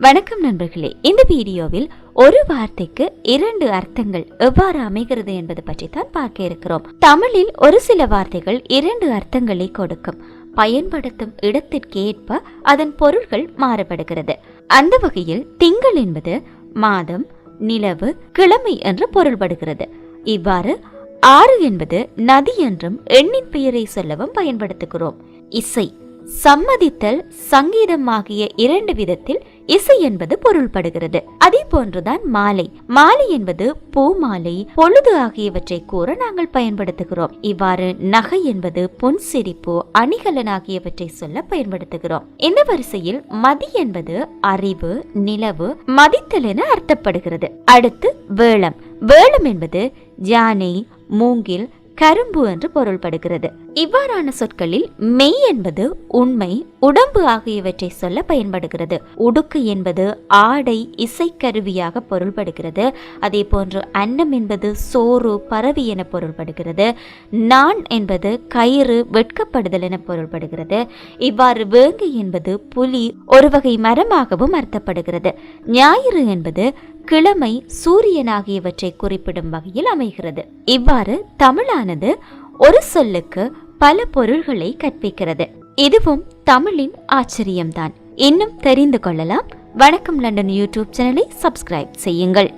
வணக்கம் நண்பர்களே இந்த வீடியோவில் ஒரு வார்த்தைக்கு இரண்டு அர்த்தங்கள் எவ்வாறு அமைகிறது என்பது பற்றி தான் பார்க்க இருக்கிறோம். தமிழில் ஒரு சில வார்த்தைகள் இரண்டு அர்த்தங்களை கொடுக்கும். பயன்படுத்தும் இடத்திற்கேற்ப அதன் பொருள்கள் மாறுபடுகிறது. அந்த வகையில் திங்கள் என்பது மாதம் நிலவு கிழமை என்று பொருள்படுகிறது. இவ்வாறு ஆறு என்பது நதி என்றும் எண்ணின் பெயரை சொல்லவும் பயன்படுத்துகிறோம். இசை சம்மதித்தல் சங்கீதம் ஆகிய இரண்டு விதத்தில் இசை என்பது பொருள்படுகிறது. அதே போன்றுதான் மாலை. மாலை என்பது பூ மாலை பொழுது ஆகியவற்றை கூற நாங்கள் பயன்படுத்துகிறோம். இவ்வாறு நகை என்பது பொன் சிரிப்பு அணிகலன் ஆகியவற்றை சொல்ல பயன்படுத்துகிறோம். இந்த வரிசையில் மதி என்பது அறிவு நிலவு மதித்தல் என அர்த்தப்படுகிறது. அடுத்து வேளம். வேளம் என்பது யானை மூங்கில் கரும்பு என்று பொருள்படுகிறது. இவ்வாறான சொற்களில் மெய் என்பது உண்மை உடம்பு ஆகியவற்றை சொல்ல பயன்படுகிறது. உடுக்கு என்பது ஆடை இசைக்கருவியாக பொருள்படுகிறது. அதே போன்று அன்னம் என்பது சோறு பறவை என பொருள்படுகிறது. நான் என்பது கயிறு வெட்கப்படுதல் என பொருள்படுகிறது. இவ்வாறு வேங்கை என்பது புலி ஒரு வகை மரமாகவும் அர்த்தப்படுகிறது. ஞாயிறு என்பது கிழமை சூரியன் ஆகியவற்றை குறிப்பிடும் வகையில் அமைகிறது. இவ்வாறு தமிழானது ஒரு சொல்லுக்கு பல பொருள்களை கற்பிக்கிறது. இதுவும் தமிழின் ஆச்சரியம்தான். இன்னும் தெரிந்து கொள்ளலாம். வணக்கம் லண்டன் யூடியூப் சேனலை சப்ஸ்கிரைப் செய்யுங்கள்.